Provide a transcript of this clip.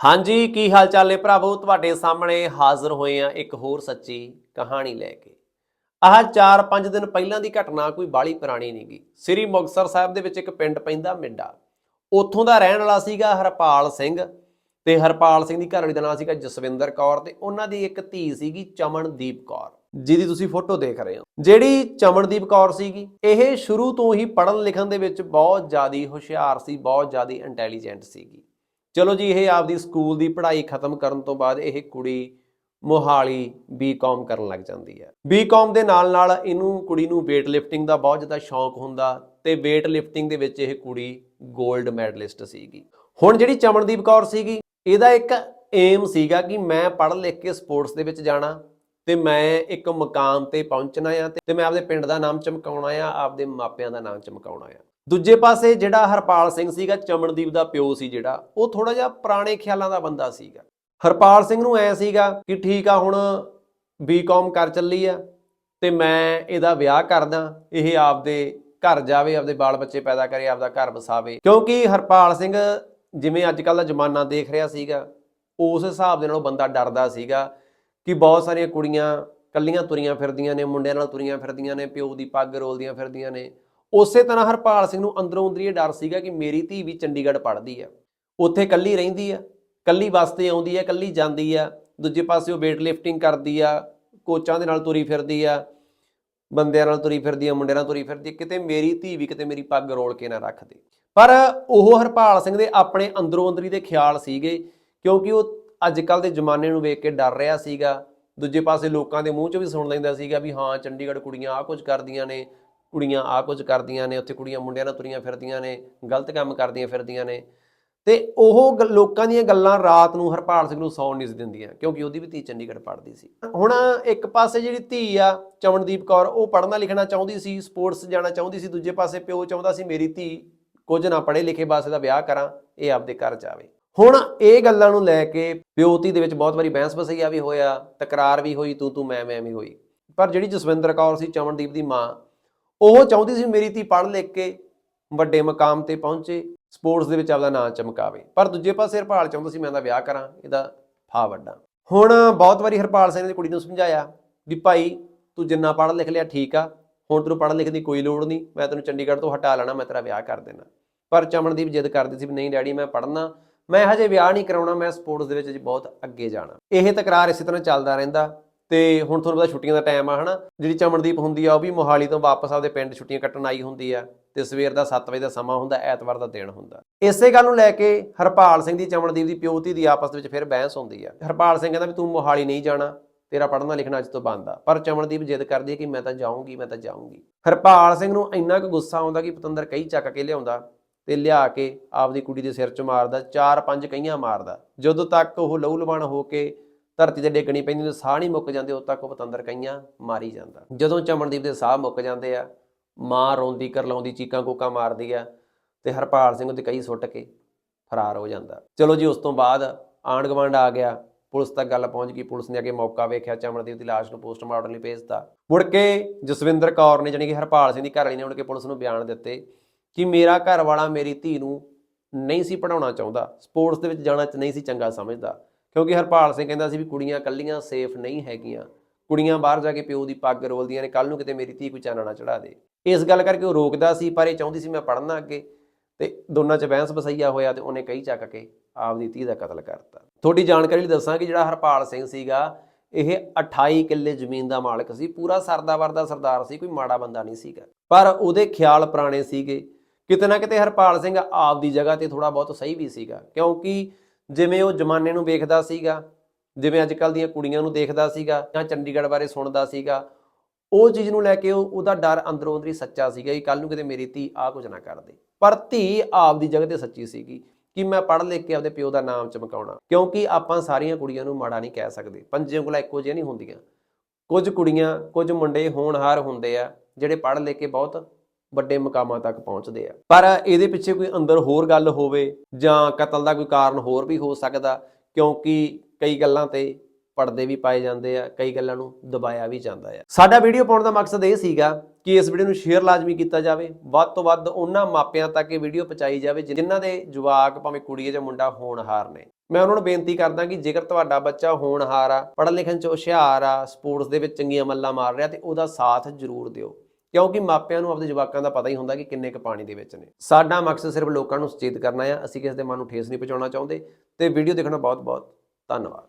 ਹਾਂਜੀ, ਕੀ ਹਾਲ ਚਾਲ ਨੇ ਭਰਾਵੋ? ਤੁਹਾਡੇ ਸਾਹਮਣੇ ਹਾਜ਼ਰ ਹੋਏ ਆ ਇੱਕ ਹੋਰ ਸੱਚੀ ਕਹਾਣੀ ਲੈ ਕੇ। ਆਹ 4-5 ਦਿਨ ਪਹਿਲਾਂ ਦੀ ਘਟਨਾ, ਕੋਈ ਬਾਲੀ ਪੁਰਾਣੀ ਨਹੀਂਗੀ ਸ੍ਰੀ ਮੁਕਤਸਰ ਸਾਹਿਬ ਦੇ ਵਿੱਚ ਇੱਕ ਪਿੰਡ ਪੈਂਦਾ ਮਿੰਡਾ। ਉੱਥੋਂ ਦਾ ਰਹਿਣ ਵਾਲਾ ਸੀਗਾ ਹਰਪਾਲ ਸਿੰਘ ਤੇ ਹਰਪਾਲ ਸਿੰਘ ਦੀ ਘਰਵਾਲੀ ਦਾ ਨਾਮ ਸੀਗਾ ਜਸਵਿੰਦਰ ਕੌਰ ਤੇ ਉਹਨਾਂ ਦੀ ਇੱਕ ਧੀ ਸੀਗੀ ਚਮਨਦੀਪ ਕੌਰ, ਜਿਹਦੀ ਤੁਸੀਂ ਫੋਟੋ ਦੇਖ ਰਹੇ ਹੋ। ਜਿਹੜੀ ਚਮਨਦੀਪ ਕੌਰ ਸੀਗੀ, ਇਹ ਸ਼ੁਰੂ ਤੋਂ ਹੀ ਪੜ੍ਹਨ ਲਿਖਣ ਦੇ ਵਿੱਚ ਬਹੁਤ ਜ਼ਿਆਦੀ ਹੁਸ਼ਿਆਰ ਸੀ, ਬਹੁਤ ਜ਼ਿਆਦੀ ਇੰਟੈਲੀਜੈਂਟ ਸੀਗੀ। ਚਲੋ ਜੀ, ਇਹ ਆਪਦੀ ਸਕੂਲ ਦੀ ਪੜ੍ਹਾਈ ਖਤਮ ਕਰਨ ਤੋਂ ਬਾਅਦ ਇਹ ਕੁੜੀ ਮੋਹਾਲੀ ਬੀਕਾਮ ਕਰਨ ਲੱਗ ਜਾਂਦੀ ਹੈ। ਬੀਕਾਮ ਦੇ ਨਾਲ ਨਾਲ ਇਹਨੂੰ ਕੁੜੀ ਨੂੰ weight lifting ਦਾ ਬਹੁਤ ਜ਼ਿਆਦਾ ਸ਼ੌਂਕ ਹੁੰਦਾ ਤੇ weight lifting ਦੇ ਵਿੱਚ ਇਹ ਕੁੜੀ 골ਡ ਮੈਡਲਿਸਟ ਸੀਗੀ। ਹੁਣ ਜਿਹੜੀ ਚਮਨਦੀਪ ਕੌਰ ਸੀਗੀ, ਇਹਦਾ ਇੱਕ ਏਮ ਸੀਗਾ ਕਿ ਮੈਂ ਪੜ੍ਹ ਲਿਖ ਕੇ ਸਪੋਰਟਸ ਦੇ ਵਿੱਚ ਜਾਣਾ ਤੇ ਮੈਂ ਇੱਕ ਮੁਕਾਮ ਤੇ ਪਹੁੰਚਣਾ ਆ ਤੇ ਮੈਂ ਆਪਦੇ ਪਿੰਡ ਦਾ ਨਾਮ ਚਮਕਾਉਣਾ ਆ, ਆਪਦੇ ਮਾਪਿਆਂ ਦਾ ਨਾਮ ਚਮਕਾਉਣਾ ਆ। ਦੂਜੇ ਪਾਸੇ ਜਿਹੜਾ ਹਰਪਾਲ ਸਿੰਘ ਸੀਗਾ, ਚਮਨਦੀਪ ਦਾ ਪਿਓ ਸੀ ਜਿਹੜਾ, ਉਹ ਥੋੜਾ ਜਿਹਾ ਪੁਰਾਣੇ ਖਿਆਲਾਂ ਦਾ ਬੰਦਾ ਸੀਗਾ। ਹਰਪਾਲ ਸਿੰਘ ਨੂੰ ਐ ਸੀਗਾ ਕਿ ਠੀਕ ਆ, ਹੁਣ ਬੀਕਾਮ ਕਰ ਚੱਲੀ ਆ ਤੇ ਮੈਂ ਇਹਦਾ ਵਿਆਹ ਕਰਦਾ, ਇਹ ਆਪਦੇ ਘਰ ਜਾਵੇ, ਆਪਦੇ ਬਾਲ ਬੱਚੇ ਪੈਦਾ ਕਰੇ, ਆਪਦਾ ਘਰ ਵਸਾਵੇ। ਕਿਉਂਕਿ ਹਰਪਾਲ ਸਿੰਘ ਜਿਵੇਂ ਅੱਜ ਕੱਲ ਦਾ ਜ਼ਮਾਨਾ ਦੇਖ ਰਿਹਾ ਸੀਗਾ, ਉਸ ਹਿਸਾਬ ਦੇ ਨਾਲ ਉਹ ਬੰਦਾ ਡਰਦਾ ਸੀਗਾ ਕਿ ਬਹੁਤ ਸਾਰੀਆਂ ਕੁੜੀਆਂ ਕੱਲੀਆਂ ਤੁਰੀਆਂ ਫਿਰਦੀਆਂ ਨੇ, ਮੁੰਡਿਆਂ ਨਾਲ ਤੁਰੀਆਂ ਫਿਰਦੀਆਂ ਨੇ, ਪਿਓ ਦੀ ਪੱਗ ਰੋਲਦੀਆਂ ਫਿਰਦੀਆਂ ਨੇ। ਉਸੇ ਤਰ੍ਹਾਂ ਹਰਪਾਲ ਸਿੰਘ ਨੂੰ ਅੰਦਰੋਂ ਅੰਦਰੀ ਇਹ ਡਰ ਸੀਗਾ ਕਿ ਮੇਰੀ ਧੀ ਵੀ ਚੰਡੀਗੜ੍ਹ ਪੜ੍ਹਦੀ ਆ। ਉੱਥੇ ਕੱਲੀ ਰਹਿੰਦੀ ਆ ਕੱਲੀ ਬੱਸ ਤੇ ਆਉਂਦੀ ਆ ਕੱਲੀ ਜਾਂਦੀ ਆ, ਦੂਜੇ ਪਾਸੇ ਉਹ weight lifting ਕਰਦੀ ਆ, ਕੋਚਾਂ ਦੇ ਨਾਲ ਤੁਰੀ ਫਿਰਦੀ ਆ, ਬੰਦਿਆਂ ਨਾਲ ਤੁਰੀ ਫਿਰਦੀ ਆ, ਮੁੰਡਿਆਂ ਨਾਲ ਤੁਰੀ ਫਿਰਦੀ ਕਿਤੇ ਮੇਰੀ ਧੀ ਵੀ ਕਿਤੇ ਮੇਰੀ ਪੱਗ ਰੋਲ ਕੇ ਨਾ ਰੱਖ ਦੇ ਪਰ ਉਹ ਹਰਪਾਲ ਸਿੰਘ ਦੇ ਆਪਣੇ ਅੰਦਰੋਂ ਅੰਦਰੀ ਦੇ ਖਿਆਲ ਸੀਗੇ, ਕਿਉਂਕਿ ਉਹ ਅੱਜ ਕੱਲ ਦੇ ਜ਼ਮਾਨੇ ਨੂੰ ਵੇਖ ਕੇ ਡਰ ਰਿਹਾ ਸੀਗਾ। ਦੂਜੇ ਪਾਸੇ ਲੋਕਾਂ ਦੇ ਮੂੰਹ 'ਚ ਵੀ ਸੁਣ ਲੈਂਦਾ ਸੀਗਾ ਵੀ ਹਾਂ, ਚੰਡੀਗੜ੍ਹ ਕੁੜੀਆਂ ਆਹ ਕੁਝ ਕਰਦੀਆਂ ਨੇ ਕੁੜੀਆਂ ਆਹ ਕੁਝ ਕਰਦੀਆਂ ਨੇ, ਉੱਥੇ ਕੁੜੀਆਂ ਮੁੰਡਿਆਂ ਨਾਲ ਤੁਰੀਆਂ ਫਿਰਦੀਆਂ ਨੇ, ਗਲਤ ਕੰਮ ਕਰਦੀਆਂ ਫਿਰਦੀਆਂ ਨੇ। ਤੇ ਉਹ ਗ- ਲੋਕਾਂ ਦੀਆਂ ਗੱਲਾਂ ਰਾਤ ਨੂੰ ਹਰਪਾਲ ਸਿੰਘ ਨੂੰ ਸੌਣ ਨਹੀਂ ਸੀ ਦਿੰਦੀਆਂ, ਕਿਉਂਕਿ ਉਹਦੀ ਵੀ ਧੀ ਚੰਡੀਗੜ੍ਹ ਪੜ੍ਹਦੀ ਸੀ। ਹੁਣ ਇੱਕ ਪਾਸੇ ਜਿਹੜੀ ਧੀ ਆ, ਚਮਨਦੀਪ ਕੌਰ, ਉਹ ਪੜ੍ਹਨਾ ਲਿਖਣਾ ਚਾਹੁੰਦੀ ਸੀ, ਸਪੋਰਟਸ ਜਾਣਾ ਚਾਹੁੰਦੀ ਸੀ, ਦੂਜੇ ਪਾਸੇ ਪਿਓ ਚਾਹੁੰਦਾ ਸੀ, ਮੇਰੀ ਧੀ ਕੁਝ ਨਾ ਪੜ੍ਹੇ ਲਿਖੇ ਪਾਸੇ ਦਾ ਵਿਆਹ ਕਰਾਂ, ਇਹ ਆਪਦੇ ਘਰ ਜਾਵੇ। ਹੁਣ ਇਹ ਗੱਲਾਂ ਨੂੰ ਲੈ ਕੇ ਪਿਓ ਧੀ ਦੇ ਵਿੱਚ ਬਹੁਤ ਵਾਰੀ ਬਹਿਸ ਬਸਈਆ ਵੀ ਹੋਇਆ, ਤਕਰਾਰ ਵੀ ਹੋਈ, ਤੂੰ ਤੂੰ, ਮੈਂ ਮੈਂ ਵੀ ਹੋਈ। ਪਰ ਜਿਹੜੀ ਜਸਵਿੰਦਰ ਕੌਰ ਸੀ, ਚਮਨਦੀਪ ਦੀ ਮਾਂ ਉਹ ਚਾਹੁੰਦੀ ਸੀ ਮੇਰੀ ਧੀ ਪੜ੍ਹ ਲਿਖ ਕੇ ਵੱਡੇ ਮਕਾਮ ਤੇ ਪਹੁੰਚੇ, ਸਪੋਰਟਸ ਦੇ ਵਿੱਚ ਆਪਦਾ ਨਾਂ ਚਮਕਾਵੇ। ਪਰ ਦੂਜੇ ਪਾਸੇ ਹਰਪਾਲ ਚਾਹੁੰਦਾ ਸੀ ਮੈਂ ਇਹਦਾ ਵਿਆਹ ਕਰਾਂ, ਇਹਦਾ ਫਾ ਵੱਡਾ। ਹੁਣ ਬਹੁਤ ਵਾਰੀ ਹਰਪਾਲ ਸਿੰਘ ਨੇ ਕੁੜੀ ਨੂੰ ਸਮਝਾਇਆ ਵੀ ਭਾਈ ਤੂੰ ਜਿੰਨਾ ਪੜ੍ਹ ਲਿਖ ਲਿਆ ਠੀਕ ਆ, ਹੁਣ ਤੈਨੂੰ ਪੜ੍ਹਨ ਲਿਖਣ ਦੀ ਕੋਈ ਲੋੜ ਨਹੀਂ, ਮੈਂ ਤੈਨੂੰ ਚੰਡੀਗੜ੍ਹ ਤੋਂ ਹਟਾ ਲੈਣਾ, ਮੈਂ ਤੇਰਾ ਵਿਆਹ ਕਰ ਦੇਣਾ। ਪਰ ਚਮਨਦੀਪ ਜਿੱਦ ਕਰਦੀ ਸੀ ਵੀ ਨਹੀਂ ਡੈਡੀ, ਮੈਂ ਪੜ੍ਹਨਾ, ਮੈਂ ਹਜੇ ਵਿਆਹ ਨਹੀਂ ਕਰਾਉਣਾ, ਮੈਂ ਸਪੋਰਟਸ ਦੇ ਵਿੱਚ ਜੀ ਬਹੁਤ ਅੱਗੇ ਜਾਣਾ। ਇਹ ਤਕਰਾਰ ਇਸੇ ਤਰ੍ਹਾਂ ਚੱਲਦਾ ਰਹਿੰਦਾ ਤੇ ਹੁਣ ਤੁਹਾਨੂੰ ਪਤਾ ਛੁੱਟੀਆਂ ਦਾ ਟਾਈਮ ਆ, ਹਨਾ? ਜਿਹੜੀ ਚਮਨਦੀਪ ਹੁੰਦੀ ਆ, ਉਹ ਵੀ ਮੋਹਾਲੀ ਤੋਂ ਵਾਪਸ ਆਪਦੇ ਪਿੰਡ ਛੁੱਟੀਆਂ ਕੱਟਣ ਆਈ ਹੁੰਦੀ ਆ ਤੇ ਸਵੇਰ ਦਾ 7 ਵਜੇ ਦਾ ਸਮਾਂ ਹੁੰਦਾ, ਐਤਵਾਰ ਦਾ ਦਿਨ ਹੁੰਦਾ। ਇਸੇ ਗੱਲ ਨੂੰ ਲੈ ਕੇ ਹਰਪਾਲ ਸਿੰਘ ਦੀ ਚਮਨਦੀਪ ਦੀ ਪਿਓਤੀ ਦੀ ਆਪਸ ਵਿੱਚ ਫਿਰ ਬਹਿਸ ਹੁੰਦੀ ਆ। ਹਰਪਾਲ ਸਿੰਘ ਕਹਿੰਦਾ ਵੀ ਤੂੰ ਮੋਹਾਲੀ ਨਹੀਂ ਜਾਣਾ, ਤੇਰਾ ਪੜ੍ਹਨਾ ਲਿਖਣਾ ਅੱਜ ਤੋਂ ਬੰਦ ਆ। ਪਰ ਚਮਨਦੀਪ ਜਿੱਦ ਕਰਦੀ ਹੈ ਕਿ ਮੈਂ ਤਾਂ ਜਾਊਂਗੀ, ਮੈਂ ਤਾਂ ਜਾਊਂਗੀ। ਹਰਪਾਲ ਸਿੰਘ ਨੂੰ ਇੰਨਾ ਕੁ ਗੁੱਸਾ ਆਉਂਦਾ ਕਿ ਪਤੰਦਰ ਕਈ ਚੱਕ ਕੇ ਲਿਆਉਂਦਾ ਤੇ ਲਿਆ ਕੇ ਆਪਦੀ ਕੁੜੀ ਦੇ ਸਿਰ 'ਚ ਮਾਰਦਾ, ਚਾਰ ਪੰਜ ਕਈਆਂ ਮਾਰਦਾ। ਜਦੋਂ ਤੱਕ ਉਹ ਲਹੂ ਲਵਾਣ ਹੋ ਕੇ ਧਰਤੀ ਤੇ ਡੇਗਣੀ ਪੈਂਦੀ ਤੇ ਸਾਹ ਨਹੀਂ ਮੁੱਕ ਜਾਂਦੇ, ਉਦੋਂ ਤੱਕ ਉਹ ਪਤੰਦਰ ਕਈਆਂ ਮਾਰੀ ਜਾਂਦਾ। ਜਦੋਂ ਚਮਨਦੀਪ ਦੇ ਸਾਹ ਮੁੱਕ ਜਾਂਦੇ ਆ, ਮਾਂ ਰੋਂਦੀ, ਕਰਲਾਉਂਦੀ, ਚੀਕਾਂ ਕੋਕਾਂ ਮਾਰਦੀ ਆ, ਤੇ ਹਰਪਾਲ ਸਿੰਘ ਉਹਦੇ ਕਈ ਸੁੱਟ ਕੇ ਫਰਾਰ ਹੋ ਜਾਂਦਾ। ਚਲੋ ਜੀ, ਉਸ ਤੋਂ ਬਾਅਦ ਆਂਢ ਗੁਆਂਢ ਆ ਗਿਆ। ਪੁਲਿਸ ਤੱਕ ਗੱਲ ਪਹੁੰਚ ਗਈ। ਪੁਲਿਸ ਨੇ ਅੱਗੇ ਮੌਕਾ ਵੇਖਿਆ, ਚਮਨਦੀਪ ਦੀ ਲਾਸ਼ ਨੂੰ ਪੋਸਟਮਾਰਟਮ ਲਈ ਭੇਜਤਾ। ਮੁੜ ਕੇ ਜਸਵਿੰਦਰ ਕੌਰ ਨੇ, ਜਾਣੀ ਕਿ ਹਰਪਾਲ ਸਿੰਘ ਦੀ ਘਰ ਘਰਵਾਲੀ ਨੇ, ਮੁੜ ਕੇ ਪੁਲਿਸ ਨੂੰ ਬਿਆਨ ਦਿੱਤੇ ਕਿ ਮੇਰਾ ਘਰ ਵਾਲਾ ਮੇਰੀ ਧੀ ਨੂੰ ਨਹੀਂ ਸੀ ਪੜਾਉਣਾ ਚਾਹੁੰਦਾ। ਸਪੋਰਟਸ ਦੇ ਵਿੱਚ ਜਾਣਾ ਨਹੀਂ ਸੀ ਚੰਗਾ ਸਮਝਦਾ। ਕਿਉਂਕਿ ਹਰਪਾਲ ਸਿੰਘ ਕਹਿੰਦਾ ਸੀ ਵੀ ਕੁੜੀਆਂ ਇਕੱਲੀਆਂ ਸੇਫ ਨਹੀਂ ਹੈਗੀਆਂ। ਕੁੜੀਆਂ ਬਾਹਰ ਜਾ ਕੇ ਪਿਓ ਦੀ ਪੱਗ ਰੋਲਦੀਆਂ ਨੇ ਕੱਲ ਨੂੰ ਕਿਤੇ ਮੇਰੀ ਧੀ ਕੋਈ ਚਾਨਣਾ ਨਾ ਚੜਾ ਦੇ। ਇਸ ਗੱਲ ਕਰਕੇ ਉਹ ਰੋਕਦਾ ਸੀ, ਪਰ ਇਹ ਚਾਹੁੰਦੀ ਸੀ ਮੈਂ ਪੜ੍ਹਨਾ ਅੱਗੇ। ਤੇ ਦੋਨਾਂ 'ਚ ਬਹਿਸ ਬਸਈਆ ਹੋਇਆ ਤੇ ਉਹਨੇ ਕਈ ਚੱਕ ਕੇ, ਆਪਦੀ ਧੀ ਦਾ ਕਤਲ ਕਰਤਾ। ਤੁਹਾਡੀ ਜਾਣਕਾਰੀ ਲਈ ਦੱਸਾਂ ਕਿ ਜਿਹੜਾ ਹਰਪਾਲ ਸਿੰਘ ਸੀਗਾ, ਇਹ 28 ਕਿੱਲੇ ਜ਼ਮੀਨ ਦਾ ਮਾਲਕ ਸੀ। ਪੂਰਾ ਸਰਦਾਵਰ ਦਾ ਸਰਦਾਰ ਸੀ, ਕੋਈ ਮਾੜਾ ਬੰਦਾ ਨਹੀਂ ਸੀਗਾ। ਪਰ ਉਹਦੇ ਖਿਆਲ ਪੁਰਾਣੇ ਸੀਗੇ। ਕਿਤੇ ਨਾ ਕਿਤੇ ਹਰਪਾਲ ਸਿੰਘ ਆਪ ਦੀ ਜਗ੍ਹਾ ਤੇ ਥੋੜਾ ਬਹੁਤ ਸਹੀ ਵੀ ਸੀਗਾ। ਕਿਉਂਕਿ ਜਿਵੇਂ ਉਹ ਜ਼ਮਾਨੇ ਨੂੰ ਵੇਖਦਾ ਸੀਗਾ, ਜਿਵੇਂ ਅੱਜ ਕੱਲ ਦੀਆਂ ਕੁੜੀਆਂ ਨੂੰ ਦੇਖਦਾ ਸੀਗਾ ਜਾਂ ਚੰਡੀਗੜ੍ਹ ਬਾਰੇ ਸੁਣਦਾ ਸੀਗਾ, ਉਹ ਚੀਜ਼ ਨੂੰ ਲੈ ਕੇ ਉਹ, ਉਹਦਾ ਡਰ ਅੰਦਰੋਂ ਅੰਦਰੀ ਸੱਚਾ ਸੀਗਾ ਕਿ ਕੱਲ ਨੂੰ ਕਿਤੇ ਮੇਰੀ ਧੀ ਆਹ ਕੁਝ ਨਾ ਕਰ ਦੇ। ਪਰ ਧੀ ਆਪਦੀ ਜਗ੍ਹਾ ਤੇ ਸੱਚੀ ਸੀਗੀ ਕਿ ਮੈਂ ਪੜ੍ਹ ਲਿਖ ਕੇ ਆਪਦੇ ਪਿਓ ਦਾ ਨਾਮ ਚਮਕਾਉਣਾ, ਕਿਉਂਕਿ ਆਪਾਂ ਸਾਰੀਆਂ ਕੁੜੀਆਂ ਨੂੰ ਮਾੜਾ ਨਹੀਂ ਕਹਿ ਸਕਦੇ ਪੰਜੇ ਉਂਗਲਾਂ ਇੱਕੋ ਜਿਹੀਆਂ ਨਹੀਂ ਹੁੰਦੀਆਂ। ਕੁਝ ਕੁੜੀਆਂ, ਕੁਝ ਮੁੰਡੇ ਹੋਣਹਾਰ ਹੁੰਦੇ ਆ, ਜਿਹੜੇ ਪੜ੍ਹ ਲਿਖ ਕੇ ਬਹੁਤ ਵੱਡੇ ਮਕਾਮਾਂ ਤੱਕ ਪਹੁੰਚਦੇ ਆ। ਪਰ ਇਹਦੇ ਪਿੱਛੇ ਕੋਈ ਅੰਦਰ ਹੋਰ ਗੱਲ ਹੋਵੇ ਜਾਂ ਕਤਲ ਦਾ ਕੋਈ ਕਾਰਨ ਹੋਰ ਵੀ ਹੋ ਸਕਦਾ, ਕਿਉਂਕਿ ਕਈ ਗੱਲਾਂ ਤੇ ਪਰਦੇ ਵੀ ਪਾਏ ਜਾਂਦੇ ਆ, ਕਈ ਗੱਲਾਂ ਨੂੰ ਦਬਾਇਆ ਵੀ ਜਾਂਦਾ ਆ। ਸਾਡਾ ਵੀਡੀਓ ਪਾਉਣ ਦਾ ਮਕਸਦ ਇਹ ਸੀਗਾ ਕਿ ਇਸ ਵੀਡੀਓ ਨੂੰ ਸ਼ੇਅਰ ਲਾਜ਼ਮੀ ਕੀਤਾ ਜਾਵੇ। ਵੱਧ ਤੋਂ ਵੱਧ ਉਹਨਾਂ ਮਾਪਿਆਂ ਤੱਕ ਇਹ ਵੀਡੀਓ ਪਹੁੰਚਾਈ ਜਾਵੇ ਜਿਨ੍ਹਾਂ ਦੇ ਜਵਾਕ ਭਾਵੇਂ ਕੁੜੀ ਹੈ ਜਾਂ ਮੁੰਡਾ ਹੋਣਹਾਰ ਨੇ। ਮੈਂ ਉਹਨਾਂ ਨੂੰ ਬੇਨਤੀ ਕਰਦਾ ਕਿ ਜੇਕਰ ਤੁਹਾਡਾ ਬੱਚਾ ਹੋਣਹਾਰ ਆ, ਪੜ੍ਹਨ ਲਿਖਣ ਚ ਹੁਸ਼ਿਆਰ ਆ, ਸਪੋਰਟਸ ਦੇ ਵਿੱਚ ਚੰਗੀਆਂ ਮੱਲਾਂ ਮਾਰ ਰਿਹਾ ਤੇ ਉਹਦਾ ਸਾਥ ਜ਼ਰੂਰ ਦਿਓ। ਕਿਉਂਕਿ ਮਾਪਿਆਂ ਨੂੰ ਆਪਦੇ ਜਵਾਕਾਂ ਦਾ ਪਤਾ ਹੀ ਹੁੰਦਾ ਕਿ ਕਿੰਨੇ ਕੁ ਪਾਣੀ ਦੇ ਵਿੱਚ ਨੇ। ਸਾਡਾ ਮਕਸਦ ਸਿਰਫ ਲੋਕਾਂ ਨੂੰ ਸੁਚੇਤ ਕਰਨਾ ਆ ਅਸੀਂ ਕਿਸੇ ਦੇ ਮਨ ਨੂੰ ਠੇਸ ਨਹੀਂ ਪਹੁੰਚਾਉਣਾ ਚਾਹੁੰਦੇ। ਤੇ ਵੀਡੀਓ ਦੇਖਣਾ ਬਹੁਤ ਬਹੁਤ ਧੰਨਵਾਦ।